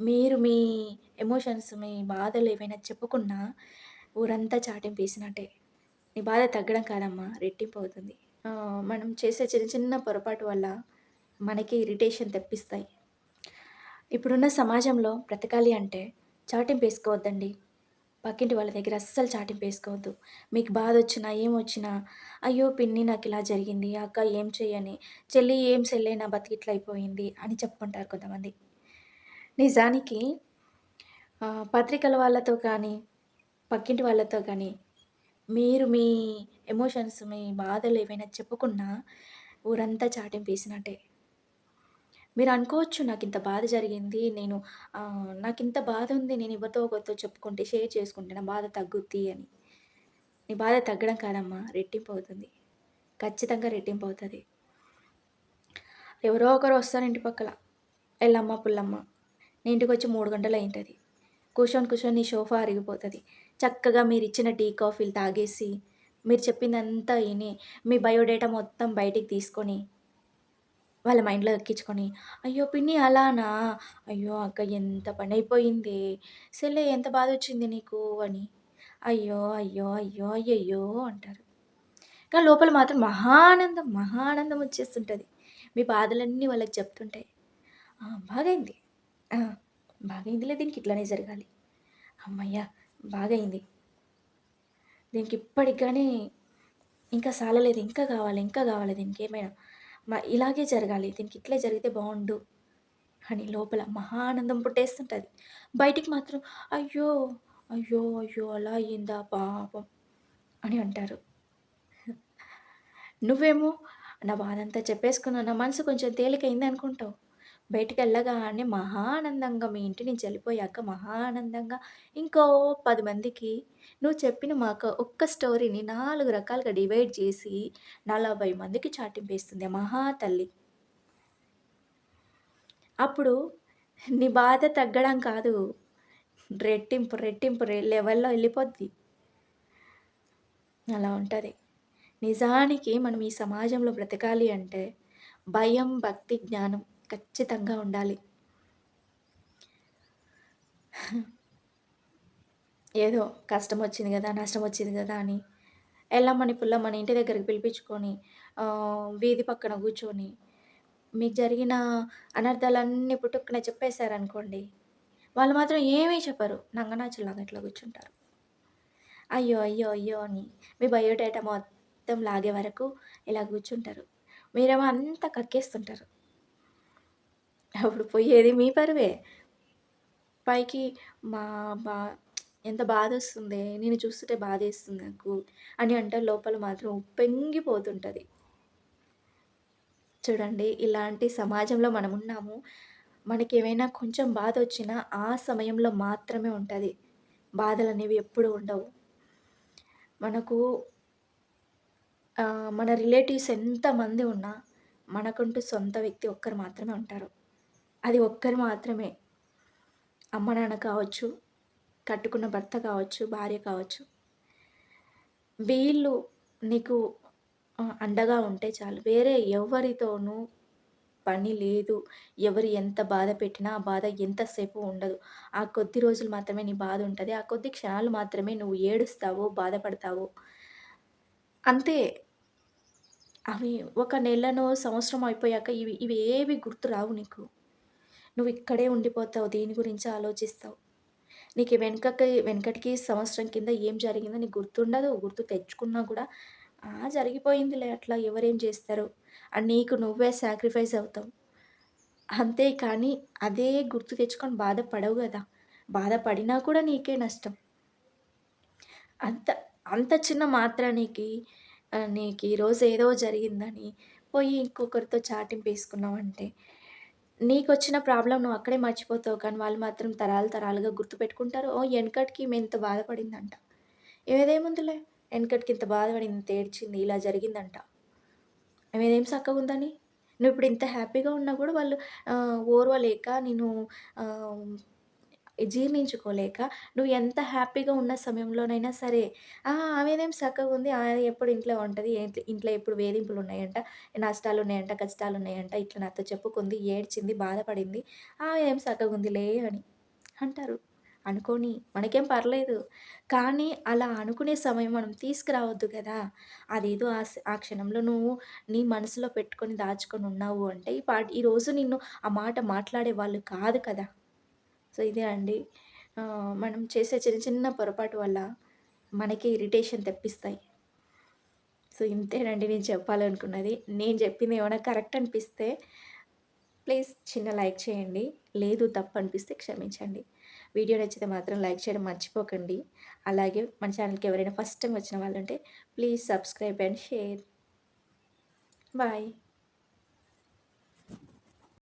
మీరు మీ ఎమోషన్స్, మీ బాధలు ఏవైనా చెప్పుకున్నా ఊరంతా చాటింపు వేసినట్టే నీ బాధ తగ్గడం కాదమ్మా రెట్టింపు అవుతుంది మనం చేసే చిన్న చిన్న పొరపాటు వల్ల మనకి ఇరిటేషన్ తెప్పిస్తాయి. ఇప్పుడున్న సమాజంలో బ్రతకాలి అంటే చాటింపు వేసుకోవద్దండి పక్కింటి వాళ్ళ దగ్గర అస్సలు చాటింపు వేసుకోవద్దు మీకు బాధ వచ్చినా ఏం వచ్చినా "అయ్యో! పిన్ని నాకు ఇలా జరిగింది. అక్క ఏం చేయని చెల్లి ఏం చెల్లె నా అని చెప్పుకుంటారు కొంతమంది. నిజానికి పత్రికల వాళ్ళతో కానీ, పక్కింటి వాళ్ళతో కానీ, మీరు మీ ఎమోషన్స్, మీ బాధలు ఏవైనా చెప్పుకున్నా ఊరంతా చాటింపేసినట్టే. నాకు ఇంత బాధ జరిగింది. నేను నాకు ఇంత బాధ ఉంది నేను ఎవరితో ఒకరితో చెప్పుకుంటే, షేర్ చేసుకుంటే నా బాధ తగ్గుద్ది అని. నీ బాధ తగ్గడం కాదమ్మా రెట్టింపు అవుతుంది ఖచ్చితంగా రెట్టింపు అవుతుంది ఎవరో ఒకరు వస్తారు ఇంటి పక్కల. ఎల్లమ్మ, పుల్లమ్మ. నీ ఇంటికొచ్చి 3 గంటలయింటది. కూర్చొని, కూర్చొని నీ సోఫా అరిగిపోతది. చక్కగా మీరిచ్చిన టీ, కాఫీలు తాగేసి, మీరు చెప్పిందంతా విని మీ బయోడేటా మొత్తం బయటికి తీసుకొని, వాళ్ళ మైండ్‌లో ఎక్కించుకొని, "అయ్యో! పిన్ని అలానా? అయ్యో! అక్క ఎంత పని అయిపోయింది సెల్లే ఎంత బాధ వచ్చింది నీకు" అని. అయ్యో! అయ్యో! అయ్యో! అయ్యయ్యో! అంటారు. కానీ లోపల మాత్రం మహానందం మహానందం వచ్చేస్తుంటుంది మీ బాధలన్నీ వాళ్ళకి చెప్తుంటాయి బాగైంది బాగైందిలే దీనికి ఇట్లానే జరగాలి. అమ్మయ్యా బాగైంది దీనికి ఇప్పటికి కానీ ఇంకా సాలలేదు. ఇంకా కావాలి, ఇంకా కావాలి దీనికేమైనా. మా ఇలాగే జరగాలి. దీనికి ఇట్లే జరిగితే బాగుండు అని లోపల మహా ఆనందం బయటికి మాత్రం "అయ్యో! అయ్యో! అయ్యో! అలా అయిందా పాపం" అని అంటారు. నువ్వేమో నా బాధంతా చెప్పేసుకున్నా, నా మనసు కొంచెం తేలికైంది అనుకుంటావు. బయటికెళ్ళగానే మహా ఆనందంగా మీ ఇంటి నుంచి వెళ్ళిపోయాక మహా ఆనందంగా ఇంకో పది మందికి నువ్వు చెప్పిన మాకు ఒక్క స్టోరీని నాలుగు రకాలుగా డివైడ్ చేసి 40 మందికి చాటింపేస్తుంది మహా తల్లి. అప్పుడు నీ బాధ తగ్గడం కాదు. రెట్టింపు, రెట్టింపు రె లెవెల్‌లో వెళ్ళిపోద్ది అలా ఉంటుంది నిజానికి మనం ఈ సమాజంలో బ్రతకాలి అంటే భయం, భక్తి, జ్ఞానం ఖచ్చితంగా ఉండాలి. ఏదో కష్టం వచ్చింది కదా నష్టం వచ్చింది కదా అని ఎల్లమ్మని, పుల్లమ్మని ఇంటి దగ్గరికి పిలిపించుకొని వీధి పక్కన కూర్చొని మీకు జరిగిన అనర్థాలన్నీ పుటుక్కున చెప్పేశారనుకోండి వాళ్ళు మాత్రం ఏమీ చెప్పరు. నంగనాచులాగా ఇట్లా కూర్చుంటారు. అయ్యో! అయ్యో! అయ్యో! అని మీ బయోడేటా మొత్తం లాగే వరకు ఇలా కూర్చుంటారు. మీరేమో అంతా కక్కేస్తుంటారు. అప్పుడు పోయేది మీ పరువే. పైకి మా బా ఎంత బాధొస్తుందే, నిన్ను చూస్తుంటే బాధేస్తుంది నాకు అని అంటారు. లోపల మాత్రం ఉప్పొంగిపోతుంటది. చూడండి ఇలాంటి సమాజంలో మనమున్నాము. మనకేమైనా కొంచెం బాధొచ్చినా ఆ సమయంలో మాత్రమే ఉంటది. బాధలనేవి ఎప్పుడూ ఉండవు. మనకు ఆహ్, మన రిలేటివ్స్ ఎంతమంది ఉన్నా మనకంటూ సొంత వ్యక్తి ఒక్కరు మాత్రమే ఉంటారు. అది ఒక్కరు మాత్రమే. అమ్మ, నాన్న కావచ్చు, కట్టుకున్న భర్త కావచ్చు, భార్య కావచ్చు. వీళ్ళు నీకు అండగా ఉంటే చాలు. వేరే ఎవరితోనూ పని లేదు. ఎవరు ఎంత బాధ పెట్టినా ఆ బాధ ఎంతసేపు ఉండదు. ఆ కొద్ది రోజులు మాత్రమే నీ బాధ ఉంటుంది ఆ కొద్ది క్షణాలు మాత్రమే నువ్వు ఏడుస్తావు, బాధపడతావు. అంతే. అవి ఒక నెలను సంవత్సరం అయిపోయాక ఇవి ఇవేవి గుర్తు రావు నీకు. నువ్వు ఇక్కడే ఉండిపోతావు. దీని గురించి ఆలోచిస్తావు. నీకు వెనకకి వెనకటికి సంవత్సరం కింద ఏం జరిగిందో నీకు గుర్తుండదు. గుర్తు తెచ్చుకున్నా కూడా ఆ! జరిగిపోయిందిలే అట్లా ఎవరేం చేస్తారు అండ్ నీకు నువ్వే సాక్రిఫైస్ అవుతావు. అంతే కానీ అదే గుర్తు తెచ్చుకొని బాధపడవు కదా బాధపడినా కూడా నీకే నష్టం. అంత అంత చిన్న మాత్రానికి నీకు ఈరోజు ఏదో జరిగిందని పోయి ఇంకొకరితో నీకు వచ్చిన ప్రాబ్లమ్ నువ్వు అక్కడే మర్చిపోతావు. కానీ వాళ్ళు మాత్రం తరాలు తరాలుగా గుర్తుపెట్టుకుంటారు. ఓ వెనకటికి మేము ఇంత బాధపడిందంట. ఈమెదేముందిలే వెనకటికి ఇంత బాధపడింది, ఇంత ఏడ్చింది, ఇలా జరిగిందంట. ఉందని నువ్వు ఇప్పుడు ఇంత హ్యాపీగా ఉన్నా కూడా వాళ్ళు ఓర్వలేక నేను జీర్ణించుకోలేక నువ్వు ఎంత హ్యాపీగా ఉన్న సమయంలోనైనా సరే, ఆమెదేం చక్కగా సక్కగుంది. ఆమె ఎప్పుడు ఇంట్లో ఉంటుంది ఇంట్లో ఎప్పుడు వేధింపులు ఉన్నాయంట నష్టాలు ఉన్నాయంట కష్టాలు ఉన్నాయంట ఇట్లా నాతో చెప్పుకుంది, ఏడ్చింది, బాధపడింది. ఆమె ఏం ఉందిలే అని అంటారు. అనుకోని. మనకేం పర్లేదు. కానీ అలా అనుకునే సమయం మనం తీసుకురావద్దు కదా! అదేదో ఆ ఆ క్షణంలో నువ్వు నీ మనసులో పెట్టుకొని దాచుకొని ఉన్నావు అంటే, ఈ పాటి ఈరోజు నిన్ను ఆ మాట మాట్లాడే వాళ్ళు కాదు కదా! సో, ఇదే అండి. మనం చేసే చిన్న చిన్న పొరపాటు వల్ల మనకి ఇరిటేషన్ తెప్పిస్తాయి. సో, ఇంతేనండి నేను చెప్పాలనుకున్నది. నేను చెప్పింది ఏమైనా కరెక్ట్ అనిపిస్తే ప్లీజ్ చిన్న లైక్ చేయండి. లేదు తప్పు అనిపిస్తే క్షమించండి. వీడియో నచ్చితే మాత్రం లైక్ చేయడం మర్చిపోకండి. అలాగే మన ఛానల్‌కి ఎవరైనా ఫస్ట్ టైం వచ్చిన వాళ్ళు ఉంటే please subscribe and share. Bye.